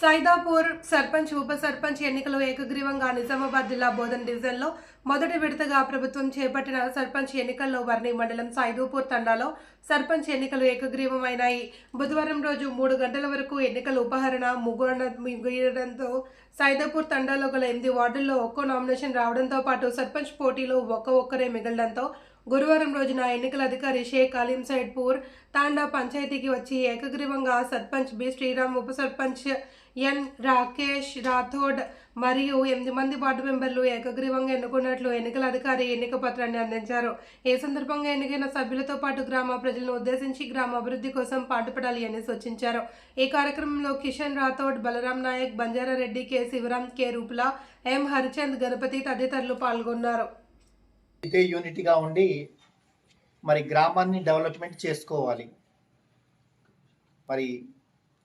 సైదాపూర్ సర్పంచ్ ఉప సర్పంచ్ ఎన్నికలు ఏకగ్రీవంగా నిజామాబాద్ జిల్లా బోధన్ డివిజన్లో మొదటి విడతగా ప్రభుత్వం చేపట్టిన సర్పంచ్ ఎన్నికల్లో వర్ణి మండలం సైదాపూర్ తండాలో సర్పంచ్ ఎన్నికలు ఏకగ్రీవమైనాయి. బుధవారం రోజు మూడు గంటల వరకు ఎన్నికల ఉపహరణ ముగుడ ముగియడంతో సైదాపూర్ తండాలో గల ఎనిమిది వార్డుల్లో ఒక్కో నామినేషన్ రావడంతో పాటు సర్పంచ్ పోటీలో ఒక్క ఒక్కరే మిగలడంతో గురువారం రోజున ఎన్నికల అధికారి షేక్ అలీం సైడ్పూర్ తాండా పంచాయతీకి వచ్చి ఏకగ్రీవంగా సర్పంచ్ బి. శ్రీరామ్ ఉప సర్పంచ్ ఎన్. రాకేష్ రాథోడ్ మరియు ఎనిమిది మంది వార్డు మెంబర్లు ఏకగ్రీవంగా ఎన్నుకున్నట్లు ఎన్నికల అధికారి ఎన్నిక పత్రాన్ని అందించారు. ఈ సందర్భంగా ఎన్నికైన సభ్యులతో పాటు గ్రామ ప్రజలను ఉద్దేశించి గ్రామ అభివృద్ధి కోసం పాటుపడాలి అని సూచించారు. ఈ కార్యక్రమంలో Kishan Rathod Balaram Naik బంజారారెడ్డి K. Shivaram K. Rupula M. Harichand Ganapathi తదితరులు పాల్గొన్నారు. ఇదే యూనిట్గా ఉండి మరి గ్రామాన్ని డెవలప్మెంట్ చేసుకోవాలి. మరి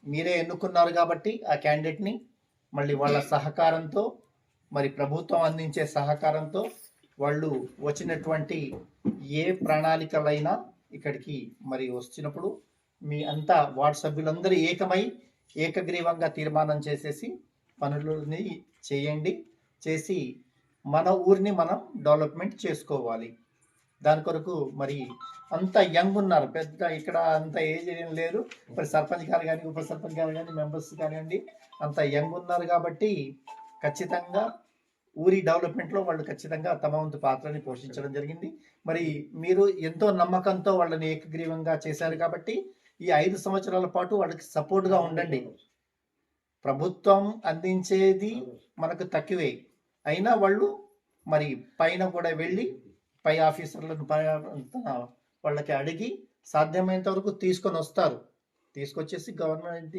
మీరే ఎన్నుకున్నారు కాబట్టి ఆ క్యాండిడేట్ని మళ్ళీ వాళ్ళ సహకారంతో మరి ప్రభుత్వం అందించే సహకారంతో వాళ్ళు వచ్చినటువంటి ఏ ప్రణాళికలైనా ఇక్కడికి మరి వచ్చినప్పుడు మీ అంతా వార్డు సభ్యులందరూ ఏకమై ఏకగ్రీవంగా తీర్మానం చేసేసి పనులని చేయండి. చేసి మన ఊరిని మనం డెవలప్మెంట్ చేసుకోవాలి. దాని కొరకు మరి అంత యంగ్ ఉన్నారు. పెద్ద ఇక్కడ అంత ఏజ్ ఏం లేరు. మరి సర్పంచ్ గారు కానీ ఉప సర్పంచ్ గారు కానీ మెంబర్స్ కానివ్వండి అంత యంగ్ ఉన్నారు కాబట్టి ఖచ్చితంగా ఊరి డెవలప్మెంట్లో వాళ్ళు ఖచ్చితంగా తమ వంతు పాత్రని పోషించడం జరిగింది. మరి మీరు ఎంతో నమ్మకంతో వాళ్ళని ఏకగ్రీవంగా చేశారు కాబట్టి ఈ ఐదు సంవత్సరాల పాటు వాళ్ళకి సపోర్ట్గా ఉండండి. ప్రభుత్వం అందించేది మనకు తక్కువే. అయినా వాళ్ళు మరి పైన కూడా వెళ్ళి పై ఆఫీసర్లను వాళ్ళకి అడిగి సాధ్యమైనంత వరకు తీసుకొని వస్తారు. తీసుకొచ్చేసి గవర్నమెంట్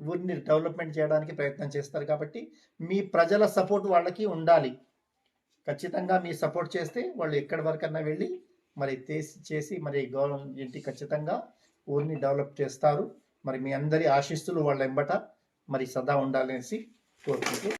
ఊరిని డెవలప్మెంట్ చేయడానికి ప్రయత్నం చేస్తారు కాబట్టి మీ ప్రజల సపోర్ట్ వాళ్ళకి ఉండాలి. ఖచ్చితంగా మీ సపోర్ట్ చేస్తే వాళ్ళు ఎక్కడి వరకన్నా వెళ్ళి మరి తీసి చేసి మరి గవర్నమెంట్ ఖచ్చితంగా ఊరిని డెవలప్ చేస్తారు. మరి మీ అందరి ఆశిస్తులు వాళ్ళ ఎంబట మరి సదా ఉండాలనేసి కోరుకుంటూ